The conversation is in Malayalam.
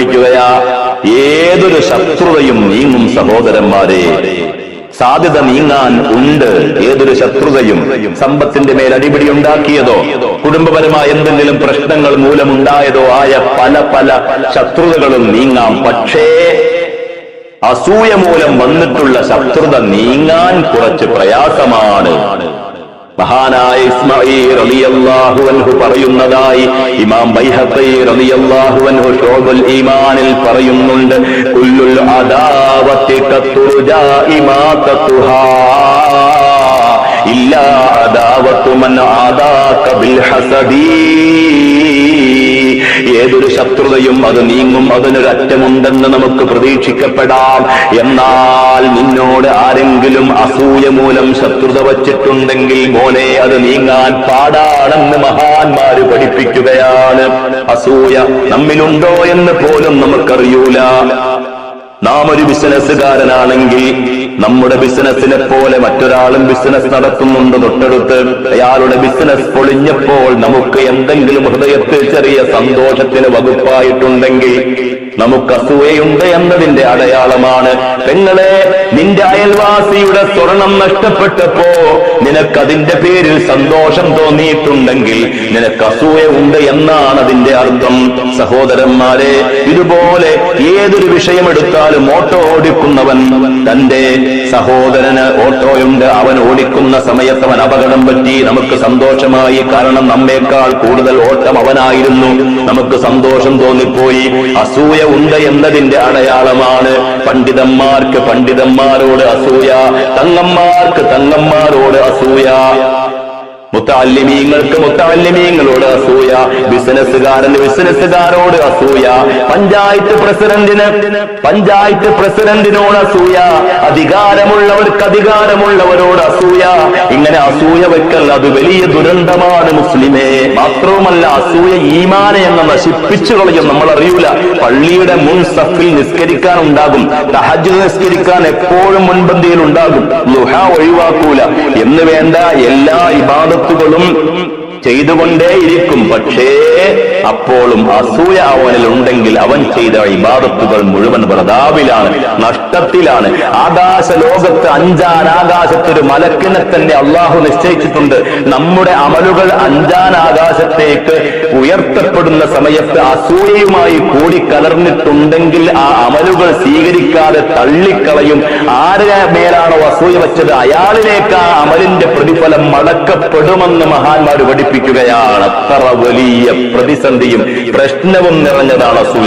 പഠിപ്പിക്കുകയാ ഏതൊരു ശത്രുതയും നീങ്ങും സഹോദരന്മാരെ. സാധ്യത നീങ്ങാൻ ഉണ്ട് ഏതൊരു ശത്രുതയും. സമ്പത്തിന്റെ മേൽ അടിപിടി ഉണ്ടാക്കിയതോ. കുടുംബപരമായ എന്തെങ്കിലും പ്രശ്നങ്ങൾ മൂലമുണ്ടായതോ ആയ പല പല ശത്രുതകളും നീങ്ങാം. പക്ഷേ അസൂയ മൂലം വന്നിട്ടുള്ള ശത്രുത നീങ്ങാൻ കുറച്ച് പ്രയാസമാണ്. മഹാനായ ഇസ്മായിൽ റളിയല്ലാഹു അൻഹു പറയുന്നതായി ഇമാം ബൈഹഖി റളിയല്ലാഹു അൻഹു ഷോബുൽ ഈമാനിൽ പറയുന്നുണ്ട് കുല്ലുൽ അദാവത്തി കത്തുർജാ ഇമാതതുഹാ ഇല്ലാ മൻ ആദാക ബിൽ ഹസദീ. ഏതൊരു ശത്രുതയും അത് നീങ്ങും അതിനൊരറ്റമുണ്ടെന്ന് നമുക്ക് പ്രതീക്ഷിക്കപ്പെടാം. എന്നാൽ നിന്നോട് ആരെങ്കിലും അസൂയ മൂലം ശത്രുത വച്ചിട്ടുണ്ടെങ്കിൽ മോനെ അത് നീങ്ങാൻ പാടാണെന്ന് മഹാന്മാര് പഠിപ്പിക്കുകയാണ്. അസൂയ നമ്മിലുണ്ടോ എന്ന് പോലും നമുക്കറിയൂല. നാം ഒരു ബിസിനസ്സുകാരനാണെങ്കിൽ നമ്മുടെ ബിസിനസ്സിനെ പോലെ മറ്റൊരാളും ബിസിനസ് നടത്തുന്നുണ്ട് തൊട്ടടുത്ത്. അയാളുടെ ബിസിനസ് പൊളിഞ്ഞപ്പോൾ നമുക്ക് എന്തെങ്കിലും ഹൃദയത്തിൽ ചെറിയ സന്തോഷത്തിന് വകുപ്പായിട്ടുണ്ടെങ്കിൽ നമുക്ക് അസൂയയുണ്ട് എന്നതിന്റെ അടയാളമാണ്. പെങ്ങളെ നിന്റെ അയൽവാസിയുടെ സ്വർണം നഷ്ടപ്പെട്ടപ്പോ നിനക്കതിന്റെ പേരിൽ സന്തോഷം തോന്നിയിട്ടുണ്ടെങ്കിൽ നിനക്ക് അസൂയ ഉണ്ട് എന്നാണ് അതിന്റെ അർത്ഥം. സഹോദരന്മാരെ ഇതുപോലെ ഏതൊരു വിഷയമെടുത്താലും ഓട്ടോ ഓടിക്കുന്നവൻ തന്റെ സഹോദരന് ഓട്ടോയുണ്ട്. അവൻ ഓടിക്കുന്ന സമയത്ത് അവൻ അപകടം പറ്റി നമുക്ക് സന്തോഷമായി. കാരണം നമ്മേക്കാൾ കൂടുതൽ ഓട്ടം അവനായിരുന്നു. നമുക്ക് സന്തോഷം തോന്നിപ്പോയി. അസൂയ ഉണ്ട് എന്നതിന്റെ അടയാളമാണ് പണ്ഡിതന്മാർക്ക് പണ്ഡിതന്മാരോട് അസൂയ. തങ്ങന്മാർക്ക് തങ്ങന്മാരോട് അസൂയ മുത്താലിമീങ്ങൾക്ക് മുത്താലിമീങ്ങളോട് അസൂയ ബിസിനസ്സുകാരന് ബിസിനസ്സുകാരോട് അസൂയ പഞ്ചായത്ത് പ്രസിഡന്റിന് പഞ്ചായത്ത് പ്രസിഡന്റിനോട് അസൂയ അധികാരമുള്ളവർക്ക് അധികാരമുള്ളവരോട് അസൂയ. ഇങ്ങനെ അസൂയ വെക്കൽ അത് വലിയ ദുരന്തമാണ് മുസ്ലിമേ. മാത്രവുമല്ല അസൂയ ഈമാനെ എന്ന് നശിപ്പിച്ചു കളയും. നമ്മൾ അറിയൂല പള്ളിയുടെ മുൻ സഫിൽ നിസ്കരിക്കാൻ ഉണ്ടാകും തഹജ് നിസ്കരിക്കാൻ എപ്പോഴും മുൻപന്തിയിൽ ഉണ്ടാകും. ലുഹ ഒഴിവാക്കൂല. എന്ന് വേണ്ട എല്ലാ பத்து கொலும் ചെയ്തുകൊണ്ടേയിരിക്കും. പക്ഷേ അപ്പോഴും അസൂയ അവനിൽ ഉണ്ടെങ്കിൽ അവൻ ചെയ്ത ഇബാദത്തുകൾ മുഴുവൻ പ്രതാപിലാണ് നഷ്ടത്തിലാണ്. ആകാശ ലോകത്ത് അഞ്ചാൻ ആകാശത്തൊരു മലക്കിനെ തന്നെ അള്ളാഹു നിശ്ചയിച്ചിട്ടുണ്ട്. നമ്മുടെ അമലുകൾ അഞ്ചാൻ ആകാശത്തേക്ക് ഉയർത്തപ്പെടുന്ന സമയത്ത് അസൂയയുമായി കൂടിക്കലർന്നിട്ടുണ്ടെങ്കിൽ ആ അമലുകൾ സ്വീകരിക്കാതെ തള്ളിക്കളയും. ആരുടെ മേലാണോ അസൂയ വെച്ചത്? അയാളിലേക്ക് ആ അമലിന്റെ പ്രതിഫലം മടക്കപ്പെടുമെന്ന് മഹാന്മാർ പഠിപ്പിക്കുകയാണ് അത്ര വലിയ പ്രതിസന്ധിയും പ്രശ്നവും നിറഞ്ഞതാണ്